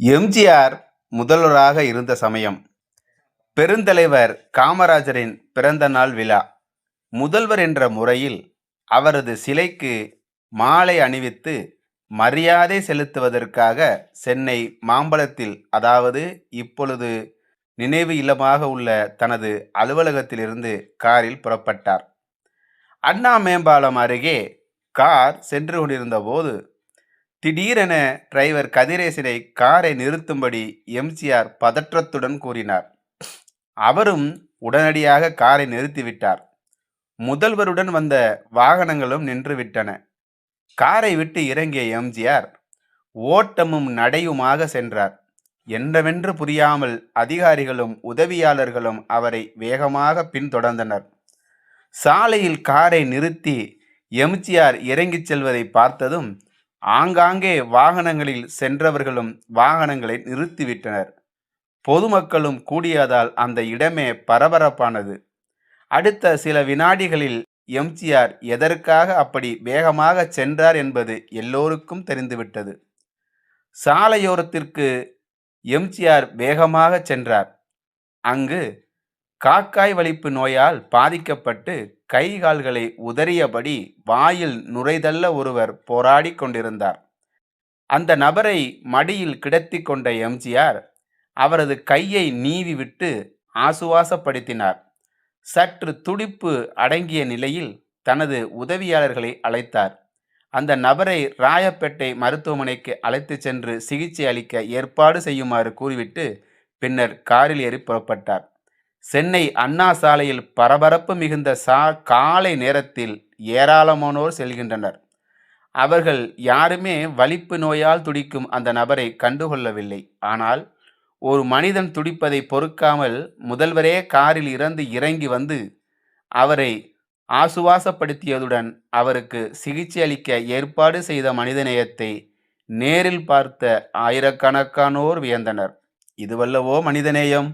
எம்ஜிஆர் முதல்வராக இருந்த சமயம். பெருந்தலைவர் காமராஜரின் பிறந்த நாள் விழா. முதல்வர் என்ற முறையில் அவரது சிலைக்கு மாலை அணிவித்து மரியாதை செலுத்துவதற்காக சென்னை மாம்பழத்தில் அதாவது இப்பொழுது நினைவு இல்லமாக உள்ள தனது அலுவலகத்திலிருந்து காரில் புறப்பட்டார். அண்ணா மேம்பாலம் அருகே கார் சென்று கொண்டிருந்த போது திடீரென டிரைவர் கதிரேசனை காரை நிறுத்தும்படி எம்ஜிஆர் பதற்றத்துடன் கூறினார். அவரும் உடனடியாக காரை நிறுத்திவிட்டார். முதல்வருடன் வந்த வாகனங்களும் நின்றுவிட்டன. காரை விட்டு இறங்கிய எம்ஜிஆர் ஓட்டமும் நடையுமாக சென்றார். என்னவென்று புரியாமல் அதிகாரிகளும் உதவியாளர்களும் அவரை வேகமாக பின்தொடர்ந்தனர். சாலையில் காரை நிறுத்தி எம்ஜிஆர் இறங்கிச் செல்வதை பார்த்ததும் ஆங்காங்கே வாகனங்களில் சென்றவர்களும் வாகனங்களை நிறுத்திவிட்டனர். பொதுமக்களும் கூடியதால் அந்த இடமே பரபரப்பானது. அடுத்த சில வினாடிகளில் எம்ஜிஆர் எதற்காக அப்படி வேகமாக சென்றார் என்பது எல்லோருக்கும் தெரிந்துவிட்டது. சாலையோரத்திற்கு எம்ஜிஆர் வேகமாக சென்றார். அங்கு காக்காய் வலிப்பு நோயால் பாதிக்கப்பட்டு கை கால்களை உதறியபடி வாயில் நுரைதள்ள ஒருவர் போராடி கொண்டிருந்தார். அந்த நபரை மடியில் கிடத்தி கொண்ட எம்ஜிஆர் அவரது கையை நீவி விட்டு ஆசுவாசப்படுத்தினார். சற்று துடிப்பு அடங்கிய நிலையில் தனது உதவியாளர்களை அழைத்தார். அந்த நபரை ராயப்பேட்டை மருத்துவமனைக்கு அழைத்து சென்று சிகிச்சை அளிக்க ஏற்பாடு செய்யுமாறு கூறிவிட்டு பின்னர் காரில் ஏறி புறப்பட்டார். சென்னை அண்ணா சாலையில் பரபரப்பு மிகுந்த சா காலை நேரத்தில் ஏராளமானோர் செல்கின்றனர். அவர்கள் யாருமே வலிப்பு நோயால் துடிக்கும் அந்த நபரை கண்டுகொள்ளவில்லை. ஆனால் ஒரு மனிதன் துடிப்பதை பொறுக்காமல் முதல்வரே காரில் இறந்து இறங்கி வந்து அவரை ஆசுவாசப்படுத்தியதுடன் அவருக்கு சிகிச்சை அளிக்க ஏற்பாடு செய்த மனிதநேயத்தை நேரில் பார்த்த ஆயிரக்கணக்கானோர் வியந்தனர். இதுவல்லவோ மனிதநேயம்?